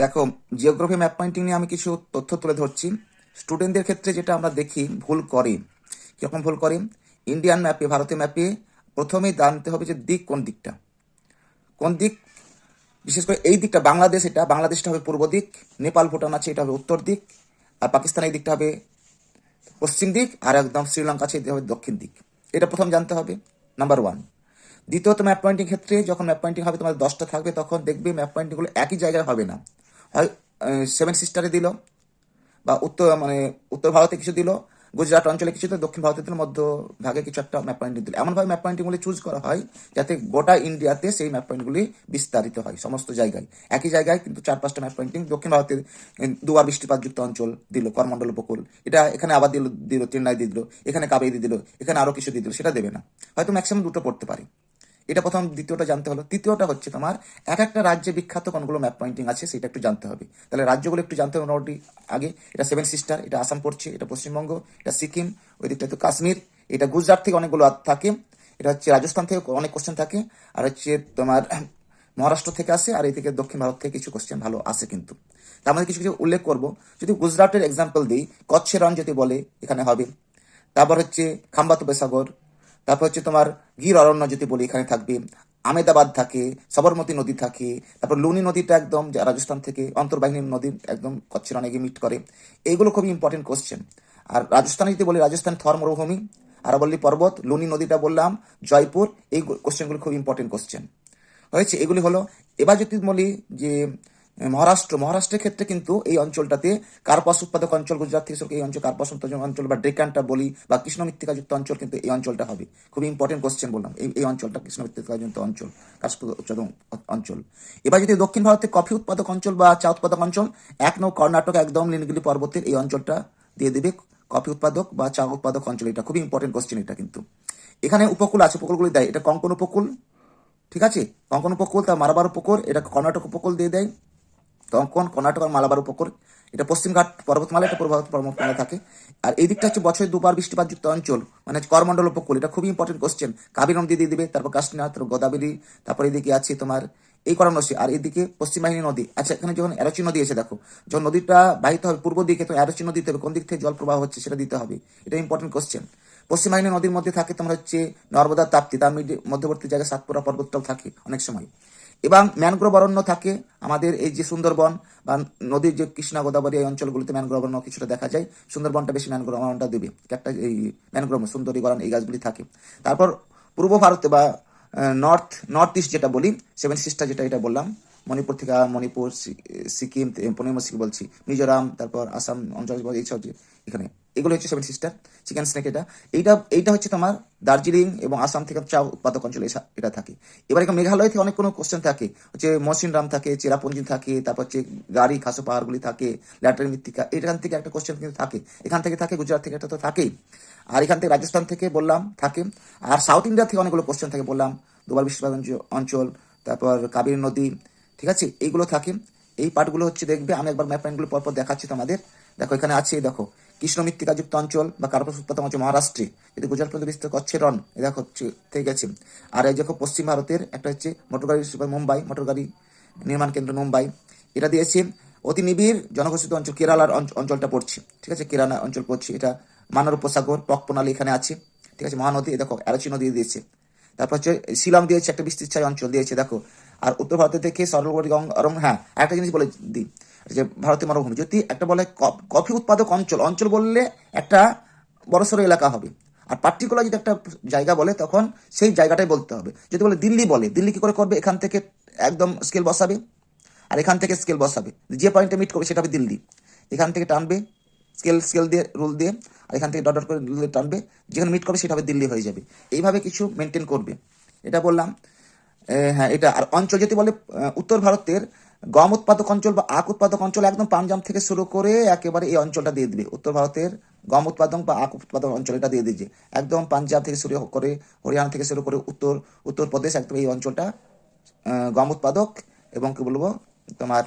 দেখো geography map pointing নিয়ে আমি কিছু তথ্য তুলে ধরছি। স্টুডেন্টদের ক্ষেত্রে যেটা আমরা দেখি, ভুল করে। কীরকম ভুল করে? ইন্ডিয়ান ম্যাপে ভারতের ম্যাপে প্রথমেই জানতে হবে যে দিক কোন দিকটা। কোন দিক? বিশেষ করে এই দিকটা, বাংলাদেশ এটা, বাংলাদেশটা হবে পূর্ব দিক, নেপাল, ভুটান আছে, এটা হবে উত্তর দিক, আর পাকিস্তান এই দিকটা হবে পশ্চিম দিক, আর একদম শ্রীলঙ্কা আছে হবে দক্ষিণ দিক। এটা প্রথম জানতে হবে নাম্বার ওয়ান দ্বিতীয়ত ম্যাপ পয়েন্টিং ক্ষেত্রে যখন ম্যাপ পয়েন্টিং হবে তোমার দশটা থাকবে, তখন দেখবে ম্যাপ পয়েন্টিংগুলো একই জায়গায় হবে না। সেভেন সিস্টারে দিল, বা উত্তর মানে উত্তর ভারতে কিছু দিল, গুজরাট অঞ্চলে কিছু দক্ষিণ ভারতে দিল, মধ্য ভাগে কিছু একটা ম্যাপ পয়েন্টিং দিল। এমনভাবে ম্যাপ পয়েন্টিংগুলি চুজ করা হয় যাতে গোটা ইন্ডিয়াতে সেই ম্যাপ পয়েন্টগুলি বিস্তারিত হয় সমস্ত জায়গায়। একই জায়গায় কিন্তু চার পাঁচটা ম্যাপ পয়েন্টিং দক্ষিণ ভারতের দুবার বৃষ্টিপাতযুক্ত অঞ্চল দিল, করমণ্ডল উপকূল। এটা এখানে আবার দিল দিল, চেন্নাই দিয়ে দিল, এখানে কাবেরি দিল, এখানে আরও কিছু দিয়ে দিল, সেটা দেবে না। হয়তো ম্যাক্সিমাম দুটো পড়তে পারে। এটা প্রথম, দ্বিতীয়টা জানতে হলো। তৃতীয়টা হচ্ছে তোমার এক একটা রাজ্যে বিখ্যাত কোনগুলো ম্যাপ পয়েন্টিং আছে সেটা একটু জানতে হবে। তাহলে রাজ্যগুলো একটু জানতে হবে মোটামুটি আগে। এটা সেভেন সিস্টার এটা আসাম পড়ছে, এটা পশ্চিমবঙ্গ, এটা সিকিম ওই দিকটা তো কাশ্মীর, এটা গুজরাট থেকে অনেকগুলো থাকে। এটা হচ্ছে রাজস্থান থেকে অনেক কোশ্চেন থাকে। আর হচ্ছে তোমার মহারাষ্ট্র থেকে আসে, আর এই থেকে দক্ষিণ ভারত থেকে কিছু কোশ্চেন ভালো আসে কিন্তু। তার মধ্যে কিছু কিছু উল্লেখ করব। যদি গুজরাটের এক্সাম্পল দিই কচ্ছের রন যদি বলে, এখানে হবে। তারপর হচ্ছে খাম্বাত উপসাগর তারপর হচ্ছে তোমার গির অরণ্য যদি বলি, এখানে থাকবে আমেদাবাদ থাকে, সবরমতী নদী থাকে, তারপর লুনি নদীটা একদম রাজস্থান থেকে অন্তর্বাহিনী নদী একদম কচ্ছের অনেকে মিট করে। এইগুলো খুবই ইম্পর্টেন্ট কোশ্চেন আর রাজস্থানে যদি বলি, রাজস্থান থর মরুভূমি, আরাবল্লী পর্বত, লুনি নদীটা বললাম, জয়পুর, এই কোশ্চেনগুলো খুব ইম্পর্টেন্ট কোশ্চেন হয়েছে, এগুলি হলো, এবার যদি বলি যে মহারাষ্ট্র, মহারাষ্ট্রের ক্ষেত্রে কিন্তু এই অঞ্চলটাতে কার্পাস উৎপাদক অঞ্চল, গুজরাট থেকে এই অঞ্চল, কার্পাস উৎপাদক অঞ্চল বা ডেকানটা বলি বা কৃষ্ণ মৃত্তিকাযুক্ত অঞ্চল কিন্তু এই অঞ্চলটা হবে। খুবই ইম্পর্টেন্ট কোশ্চেন বললাম। এই এই অঞ্চলটা কৃষ্ণ মৃত্তিকাযুক্ত অঞ্চল, কার্পাস অঞ্চল। এবার যদি দক্ষিণ ভারতে কফি উৎপাদক অঞ্চল বা চা উৎপাদক অঞ্চল, এক নৌ কর্ণাটক একদম নীলগিরি পর্বতের এই অঞ্চলটা দিয়ে দেবে কফি উৎপাদক বা চা উৎপাদক অঞ্চল এটা। খুবই ইম্পর্টেন্ট কোশ্চেন এটা কিন্তু। এখানে উপকূল আছে, উপকূলগুলি দেয়। এটা কঙ্কন উপকূল, ঠিক আছে? কঙ্কন উপকূল, তার মালাবার উপকূল, এটা কর্ণাটক উপকূল দিয়ে দেয়। কঙ্কন কর্ণাটক আর মালাবার উপকূল, এটা পশ্চিমঘাট পর্বতমালা, এটা পূর্ব পর্বতমালা থাকে। আর এই দিকটা হচ্ছে বছরে দুবার বৃষ্টিপাতযুক্ত অঞ্চল মানে করমণ্ডল উপকূল, এটা খুবই ইম্পর্টেন্ট কোশ্চেন কাবির নদী দিয়ে দিবে, তারপর কাশ্মীর তারপর গোদাবরী, তারপর এদিকে আছে তোমার এই করম নদী আর এদিকে পশ্চিম বাহিনী নদী। আচ্ছা এখানে যখন এরচি নদী এসে দেখো, যখন নদীটা বাহিত হবে, পূর্ব দিকে তো এরচি নদী দিতে হবে, কোন দিক থেকে জল প্রবাহ হচ্ছে সেটা দিতে হবে, এটা ইম্পর্টেন্ট কোশ্চেন পশ্চিম বাহিনী নদীর মধ্যে থাকে তোমার হচ্ছে নর্মদা, তাপ্তি, তার মধ্যবর্তী জায়গায় সাতপুরা পর্বতটাও থাকে অনেক সময়। এবং ম্যানগ্রোভ অরণ্য থাকে। আমাদের এই যে সুন্দরবন বা নদীর যে কৃষ্ণা গোদাবরী এই অঞ্চলগুলিতে ম্যানগ্রোভ অরণ্য কিছুটা দেখা যায়। সুন্দরবনটা বেশি ম্যানগ্রোভ অরণ্যটা দেবে। একটা এই ম্যানগ্রোভ সুন্দরী গরণ এই গাছগুলি থাকে। তারপর পূর্ব ভারতে বা নর্থ নর্থ ইস্ট যেটা বলি সেভেন সিস্টার যেটা এটা বললাম মণিপুর থেকে মণিপুর সিকিম পশ্চিমবঙ্গ সিকিম বলছি, মিজোরাম, তারপর আসাম, অঞ্চল এইসব এখানে। এগুলো হচ্ছে সেভেন সিস্টার চিকেন স্নেক এটা। এইটা এইটা হচ্ছে তোমার দার্জিলিং এবং আসাম থেকে চা উৎপাদক অঞ্চলে এটা থাকে। এবার এখানে মেঘালয় থেকে অনেক কোনো কোশ্চেন থাকে। হচ্ছে মসিনরাম থাকে, চেরাপুঞ্জি থাকে, তারপর হচ্ছে গাড়ি, খাসো পাহাড়গুলি থাকে ল্যাটারি মৃত্তিকা, এখান থেকে একটা কোশ্চেন কিন্তু থাকে। এখান থেকে থাকে, গুজরাট থেকে একটা তো থাকেই। আর এখান থেকে রাজস্থান থেকে বললাম, থাকে। আর সাউথ ইন্ডিয়া থেকে অনেকগুলো কোশ্চেন থাকে বললাম। দুবার বৃষ্টিপাত অঞ্চল, তারপর কাবেরী নদী ঠিক আছে? এইগুলো থাকে। এই পার্টগুলো হচ্ছে দেখবে, আমি একবার ম্যাপ পয়েন্টগুলো পরপর দেখাচ্ছি তোমাদের। দেখো, এখানে আছে, দেখো কৃষ্ণ মৃত্তিকাযুক্ত অঞ্চল বা কার্পাস উৎপাদন অঞ্চল মহারাষ্ট্রে। যদি গুজরাট পর্যন্ত বিস্তৃত কচ্ছে রন। দেখো, হচ্ছে, থেকে গেছে। আর এই দেখো, পশ্চিম ভারতের একটা হচ্ছে মোটর গাড়ি মুম্বাই মোটর গাড়ি নির্মাণ কেন্দ্র মুম্বাই। এটা দিয়েছে, অতি নিবিড় জনঘোষিত অঞ্চল, কেরালার অঞ্চলটা পড়ছে। ঠিক আছে? কেরালা অঞ্চল পড়ছে। এটা মানার উপসাগর, টক প্রণালী এখানে আছে। ঠিক আছে? মহানদী দেখো, অ্যারচি নদী দিয়েছে। তারপর হচ্ছে, শিলং দিয়েছে একটা বিস্তৃত অঞ্চল, দিয়েছে, দেখো। আর উত্তর ভারতের থেকে সরলগড়ি গঙ্গা হ্যাঁ একটা জিনিস বলে দিই। যে ভারতীয় মরুভূমি, যদি একটা বলে কফি উৎপাদক অঞ্চল অঞ্চল বললে একটা বড়সড় এলাকা হবে। আর পার্টিকুলার যদি একটা জায়গা বলে, তখন সেই জায়গাটাই বলতে হবে। যদি বলে দিল্লি বলে, দিল্লি কী করে করবে? এখান থেকে একদম স্কেল বসাবে। আর এখান থেকে স্কেল বসাবে। যে পয়েন্টে মিট করবে, সেটা হবে দিল্লি। এখান থেকে টানবে স্কেল স্কেল দিয়ে রুল দিয়ে, আর এখান থেকে ডট ডট করে টানবে। যেখানে মিট করবে, সেটা হবে দিল্লি হয়ে যাবে। এইভাবে কিছু মেনটেন করবে। এটা বললাম। হ্যাঁ এটা আর অঞ্চল যদি বলে উত্তর ভারতের গম উৎপাদক অঞ্চল বা আখ উৎপাদক অঞ্চল একদম পাঞ্জাব থেকে শুরু করে একেবারে এই অঞ্চলটা দিয়ে দিবে। উত্তর ভারতের গম উৎপাদন বা আখ উৎপাদক অঞ্চল এটা দিয়ে দিয়েছে। একদম পাঞ্জাব থেকে শুরু করে, হরিয়ানা থেকে শুরু করে উত্তর, উত্তরপ্রদেশ একদম এই অঞ্চলটা গম উৎপাদক এবং কি বলব, তোমার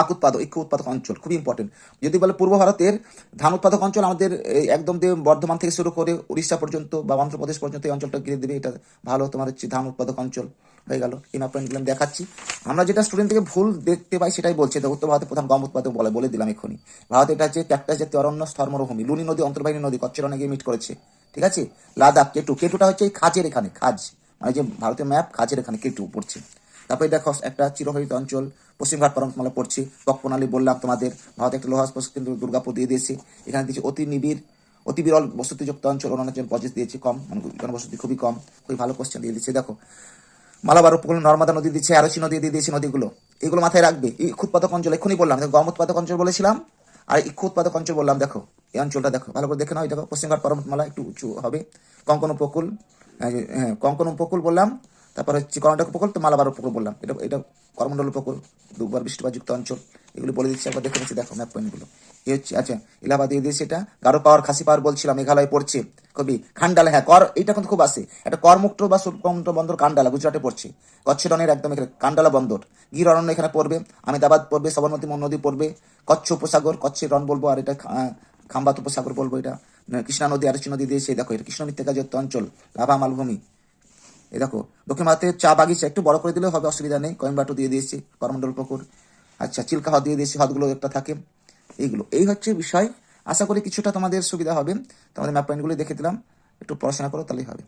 আখ উৎপাদক, ইক্ষ উৎপাদক অঞ্চল, খুবই ইম্পর্টেন্ট যদি বলে পূর্ব ভারতের ধান উৎপাদক অঞ্চল আমাদের একদম দিয়ে বর্ধমান থেকে শুরু করে উড়িষ্যা পর্যন্ত বা অন্ধ্রপ্রদেশ পর্যন্ত এই অঞ্চলটা ঘিরে দেবে, এটা ভালো তোমার হচ্ছে ধান উৎপাদক অঞ্চল হয়ে গেল। ম্যাপ পয়েন্টগুলো আমি দেখাচ্ছি। আমরা যেটা স্টুডেন্ট থেকে ভুল দেখতে পাই সেটাই বলছি উত্তর ভারতের প্রধান গম উৎপাদক বলে বলে দিলাম এক্ষুনি। ভারত এটা হচ্ছে ক্যাকটাস জাতীয় অরণ্য স্থল মরুভূমি লুনি নদী অন্তর্বাহিনী নদী কচ্ছের অনেকে মিট করেছে। ঠিক আছে? লাদাখ, কেটু, কেটুটা হচ্ছে এই খাজের এখানে, খাজ। মানে যে ভারতের ম্যাপ খাজের এখানে, কেটু পড়ছে। তারপরে দেখো, একটা চিরহরিত অঞ্চল পশ্চিমঘাট পরমতমালা পড়ছে বকপনালি বললাম তোমাদের, ভারত একটা লোহাস কিন্তু দুর্গাপুর দিয়ে দিয়েছে। এখানে দিয়েছে অতি নিবিড়, অতি বিরল বসতিযুক্ত অঞ্চল অরুণাচল প্রজেস দিয়েছে কম মানে জনবসতি খুবই কম, খুবই ভালো কোশ্চেন দিয়ে দিচ্ছে। দেখো, মালাবার উপকূল, নর্মদা নদী দিচ্ছে আরসি নদী দিয়ে দিয়েছে নদীগুলো। এগুলো মাথায় রাখবে। ইক্ষ উৎপাদক অঞ্চল, এক্ষুনি বললাম গম উৎপাদক অঞ্চল বলেছিলাম, আর ইক্ষ উৎপাদক অঞ্চল বললাম, দেখো, এই অঞ্চলটা দেখো, ভালো করে দেখে নাও দেখো পশ্চিমঘাট পর্বতমালা একটু উঁচু হবে। কঙ্কন উপকূল হ্যাঁ কঙ্কন উপকূল বললাম তারপর হচ্ছে কর্ণাটক উপকূল, তো মালাবার উপকূল বললাম। এটা এটা করমণ্ডল উপকূল, দুবার বৃষ্টিপাত যুক্ত অঞ্চল, এগুলো বলে দিচ্ছি, একবার দেখে নিচ্ছি, দেখো ম্যাপ পয়েন্টগুলো এই হচ্ছে আচ্ছা এলাহাবাদ দিয়ে দিয়েছে এটা, গারো পাওয়ার, খাসি পাওয়ার বলছিলাম, মেঘালয় পড়ছে। কবি, খান্ডালা হ্যাঁ কর এইটা কিন্তু খুব আসে একটা করমুক্ত বা সুরমুক্ত বন্দর কান্ডালা, গুজরাটে পড়ছে। কচ্ছরনের একদম এখানে কান্ডালা বন্দর। গির অরণ্য এখানে পড়বে আমেদাবাদ পড়বে, সবরমতী নদী পড়বে, কচ্ছ উপসাগর, কচ্ছের রন বলব, আর এটা খাম্বাত উপসাগর বলব এটা। কৃষ্ণা নদী আরসি নদী দিয়েছে দেখো, এটা কৃষ্ণ মৃত্তিকা যুক্ত অঞ্চল, লাভা, মালভূমি। এই দেখো, দক্ষিণ ভারতের চা বাগিচা একটু বড় করে দিলেও হবে, অসুবিধা নেই। কয়েনবাটু দিয়ে দিয়েছি করমন্ডল পুকুর আচ্ছা চিল্কা হ্রদ দিয়ে দিয়েছি, হ্রদগুলো একটা থাকে। এইগুলো, এই হচ্ছে বিষয়। আশা করি কিছুটা তোমাদের সুবিধা হবে। তোমাদের ম্যাপ পয়েন্টগুলো দেখে দিলাম। একটু পড়াশোনা করো, তাহলেই হবে।